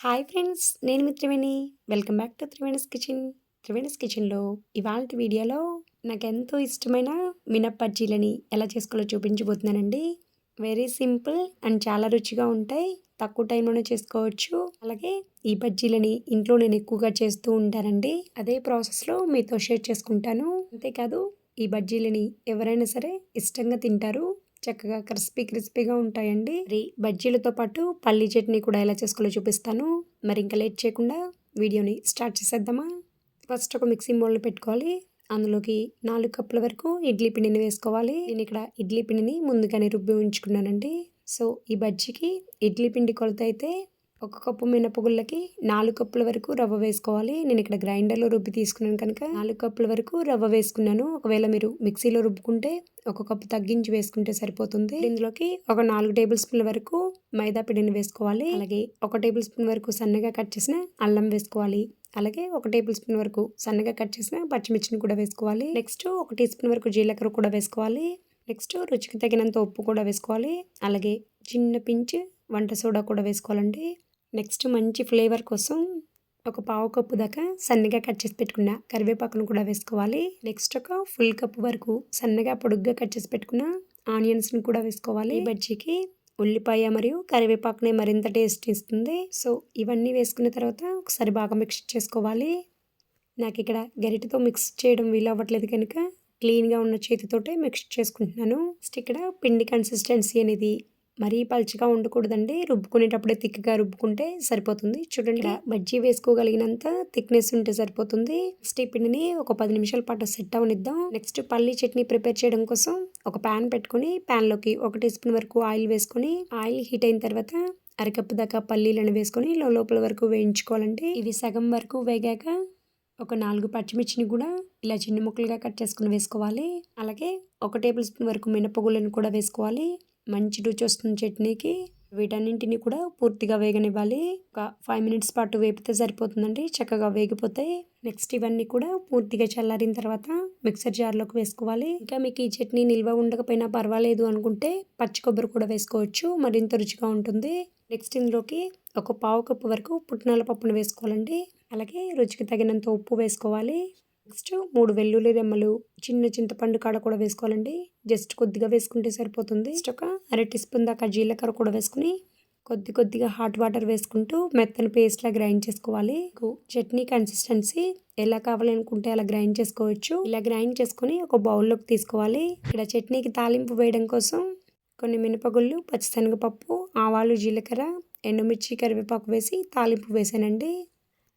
Hi friends నేను మీ Triveni. Welcome back to Triveni's kitchen. Triveni's కిచెన్లో ఇవాళ వీడియోలో నాకు ఎంతో ఇష్టమైన మినప్పజ్జీలని ఎలా చేసుకోవాలో చూపించబోతున్నానండి. వెరీ సింపుల్ అండ్ చాలా రుచిగా ఉంటాయి. తక్కువ టైంలోనే చేసుకోవచ్చు. అలాగే ఈ బజ్జీలని ఇంట్లో నేను ఎక్కువగా చేస్తూ ఉంటానండి. అదే ప్రాసెస్లో మీతో షేర్ చేసుకుంటాను. అంతేకాదు ఈ బజ్జీలని ఎవరైనా సరే ఇష్టంగా తింటారు. చక్కగా క్రిస్పీ క్రిస్పీగా ఉంటాయండి. మరి బజ్జీలతో పాటు పల్లీ చట్నీ కూడా ఎలా చేసుకోవాలో చూపిస్తాను. మరి ఇంకా లేట్ చేయకుండా వీడియోని స్టార్ట్ చేసేద్దామా? ఫస్ట్ ఒక మిక్సీ బౌల్ పెట్టుకోవాలి. అందులోకి నాలుగు కప్పుల వరకు ఇడ్లీ పిండిని వేసుకోవాలి. నేను ఇక్కడ ఇడ్లీ పిండిని ముందుగానే రుబ్బి ఉంచుకున్నానండి. సో ఈ బజ్జీకి ఇడ్లీ పిండి కొలత అయితే ఒక కప్పు మినపగుళ్ళకి నాలుగు కప్పుల వరకు రవ్వ వేసుకోవాలి. నేను ఇక్కడ గ్రైండర్లో రుబ్బి తీసుకున్నాను కనుక నాలుగు కప్పుల వరకు రవ్వ వేసుకున్నాను. ఒకవేళ మీరు మిక్సీలో రుబ్బుకుంటే ఒక కప్పు తగ్గించి వేసుకుంటే సరిపోతుంది. ఇందులోకి ఒక నాలుగు టేబుల్ స్పూన్ల వరకు మైదా పిండిని వేసుకోవాలి. అలాగే ఒక టేబుల్ స్పూన్ వరకు సన్నగా కట్ చేసిన అల్లం వేసుకోవాలి. అలాగే ఒక టేబుల్ స్పూన్ వరకు సన్నగా కట్ చేసిన పచ్చిమిర్చిని కూడా వేసుకోవాలి. నెక్స్ట్ ఒక టీ స్పూన్ వరకు జీలకర్ర కూడా వేసుకోవాలి. నెక్స్ట్ రుచికి తగినంత ఉప్పు కూడా వేసుకోవాలి. అలాగే చిన్న పించి వంట సోడా కూడా వేసుకోవాలండి. నెక్స్ట్ మంచి ఫ్లేవర్ కోసం ఒక పావు కప్పు దాకా సన్నగా కట్ చేసి పెట్టుకున్న కరివేపాకును కూడా వేసుకోవాలి. నెక్స్ట్ ఒక ఫుల్ కప్పు వరకు సన్నగా పొడుగ్గా కట్ చేసి పెట్టుకున్న ఆనియన్స్ని కూడా వేసుకోవాలి. బజ్జీకి ఉల్లిపాయ మరియు కరివేపాకుని మరింత టేస్ట్ ఇస్తుంది. సో ఇవన్నీ వేసుకున్న తర్వాత ఒకసారి బాగా మిక్స్ చేసుకోవాలి. నాకు ఇక్కడ గరిటతో మిక్స్ చేయడం వీలు అవ్వట్లేదు కనుక క్లీన్గా ఉన్న చేతితోటే మిక్స్ చేసుకుంటున్నాను. నెక్స్ట్ ఇక్కడ పిండి కన్సిస్టెన్సీ అనేది మరీ పలుచగా ఉండకూడదండి. రుబ్బుకునేటప్పుడే థిక్గా రుబ్బుకుంటే సరిపోతుంది. చూడండి బజ్జీ వేసుకోగలిగినంత థిక్నెస్ ఉంటే సరిపోతుంది. నెక్స్ట్ ఈ పిండిని ఒక పది నిమిషాల పాటు సెట్ అవనిద్దాం. నెక్స్ట్ పల్లీ చట్నీ ప్రిపేర్ చేయడం కోసం ఒక ప్యాన్ పెట్టుకుని ప్యాన్లోకి ఒక టీ స్పూన్ వరకు ఆయిల్ వేసుకొని ఆయిల్ హీట్ అయిన తర్వాత అరకప్పు దాకా పల్లీలను వేసుకొని లోపల వరకు వేయించుకోవాలండి ఇవి సగం వరకు వేగాక ఒక నాలుగు పచ్చిమిర్చిని కూడా ఇలా చిన్న ముక్కలుగా కట్ చేసుకుని వేసుకోవాలి. అలాగే ఒక టేబుల్ స్పూన్ వరకు మినపగుళ్ళను కూడా వేసుకోవాలి. మంచి రుచి వస్తుంది చట్నీకి. వీటన్నింటిని కూడా పూర్తిగా వేగనివ్వాలి. ఒక ఫైవ్ మినిట్స్ పాటు వేపితే సరిపోతుందండి. చక్కగా వేగిపోతాయి. నెక్స్ట్ ఇవన్నీ కూడా పూర్తిగా చల్లారిన తర్వాత మిక్సర్ జార్లోకి వేసుకోవాలి. ఇంకా మీకు ఈ చట్నీ నిల్వ ఉండకపోయినా పర్వాలేదు అనుకుంటే పచ్చి కొబ్బరి కూడా వేసుకోవచ్చు. మరింత రుచిగా ఉంటుంది. నెక్స్ట్ ఇందులోకి ఒక పావు కప్పు వరకు పుట్నాల పప్పును వేసుకోవాలండి. అలాగే రుచికి తగినంత ఉప్పు వేసుకోవాలి. నెక్స్ట్ మూడు వెల్లుల్లి రెమ్మలు చిన్న చింతపండు కాడ కూడా వేసుకోవాలండి. జస్ట్ కొద్దిగా వేసుకుంటే సరిపోతుంది. నెక్స్ట్ ఒక అర టీ స్పూన్ దాకా జీలకర్ర కూడా వేసుకుని కొద్ది కొద్దిగా హాట్ వాటర్ వేసుకుంటూ మెత్తని పేస్ట్లా గ్రైండ్ చేసుకోవాలి. చట్నీ కన్సిస్టెన్సీ ఎలా కావాలనుకుంటే అలా గ్రైండ్ చేసుకోవచ్చు. ఇలా గ్రైండ్ చేసుకొని ఒక బౌల్లోకి తీసుకోవాలి. ఇక్కడ చట్నీకి తాలింపు వేయడం కోసం కొన్ని మినపగుళ్ళు పచ్చిశనగపప్పు ఆవాలు జీలకర్ర ఎండుమిర్చి కరివేపాకు వేసి తాలింపు వేసానండి.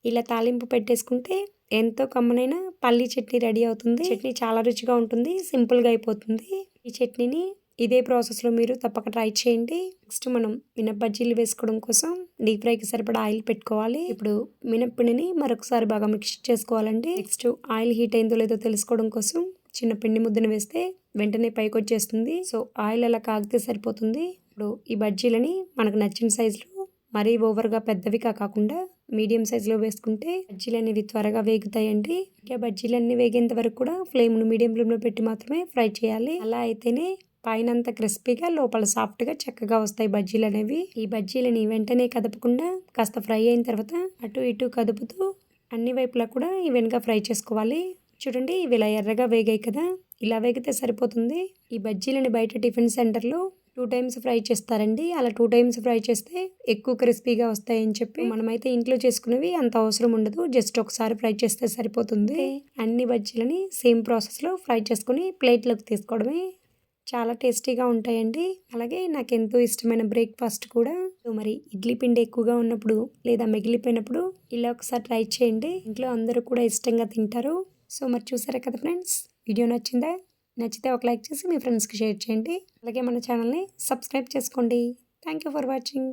ఇలా తాలింపు పెట్టేసుకుంటే ఎంతో కమ్మనైన పల్లీ చట్నీ రెడీ అవుతుంది. చట్నీ చాలా రుచిగా ఉంటుంది సింపుల్గా అయిపోతుంది. ఈ చట్నీని ఇదే ప్రాసెస్లో మీరు తప్పక ట్రై చేయండి. నెక్స్ట్ మనం మినప్పజ్జీలు వేసుకోవడం కోసం డీప్ ఫ్రైకి సరిపడా ఆయిల్ పెట్టుకోవాలి. ఇప్పుడు మినప్పిండిని మరొకసారి బాగా మిక్స్ చేసుకోవాలండి. నెక్స్ట్ ఆయిల్ హీట్ అయిందో లేదో తెలుసుకోవడం కోసం చిన్న పిండి ముద్దను వేస్తే వెంటనే పైకి వచ్చేస్తుంది. సో ఆయిల్ అలా కాగితే సరిపోతుంది. ఇప్పుడు ఈ బజ్జీలని మనకు నచ్చిన సైజులో మరీ ఓవర్గా పెద్దవి కాకుండా మీడియం సైజులో వేసుకుంటే బజ్జీలు అనేవి త్వరగా వేగుతాయండి. ఇంకా బజ్జీలు అన్ని వేగేంత వరకు కూడా ఫ్లేమ్ను మీడియం ఫ్లేమ్లో పెట్టి మాత్రమే ఫ్రై చేయాలి. అలా అయితేనే పైనంత క్రిస్పీగా లోపల సాఫ్ట్గా చక్కగా వస్తాయి బజ్జీలు అనేవి. ఈ బజ్జీలని వెంటనే కదపకుండా కాస్త ఫ్రై అయిన తర్వాత అటు ఇటు కదుపుతూ అన్ని వైపులా కూడా ఈవెన్గా ఫ్రై చేసుకోవాలి. చూడండి ఇవి ఇలా ఎర్రగా వేగాయి కదా. ఇలా వేగితే సరిపోతుంది. ఈ బజ్జీలని బయట టిఫిన్ సెంటర్లో టూ టైమ్స్ ఫ్రై చేస్తారండి. అలా టూ టైమ్స్ ఫ్రై చేస్తే ఎక్కువ క్రిస్పీగా వస్తాయని చెప్పి మనమైతే ఇంట్లో చేసుకునేవి అంత అవసరం ఉండదు. జస్ట్ ఒకసారి ఫ్రై చేస్తే సరిపోతుంది. అన్ని బజ్జీలని సేమ్ ప్రాసెస్లో ఫ్రై చేసుకుని ప్లేట్లోకి తీసుకోవడమే చాలా టేస్టీగా ఉంటాయండి. అలాగే నాకు ఎంతో ఇష్టమైన బ్రేక్ఫాస్ట్ కూడా. మరి ఇడ్లీ పిండి ఎక్కువగా ఉన్నప్పుడు లేదా మిగిలిపోయినప్పుడు ఇలా ఒకసారి ట్రై చేయండి. ఇంట్లో అందరూ కూడా ఇష్టంగా తింటారు. సో మరి చూసారా కదా ఫ్రెండ్స్? వీడియో నచ్చిందా? నచ్చితే ఒక లైక్ చేసి మీ ఫ్రెండ్స్కి షేర్ చేయండి. అలాగే మన ఛానల్ని సబ్స్క్రైబ్ చేసుకోండి. Thank you for watching.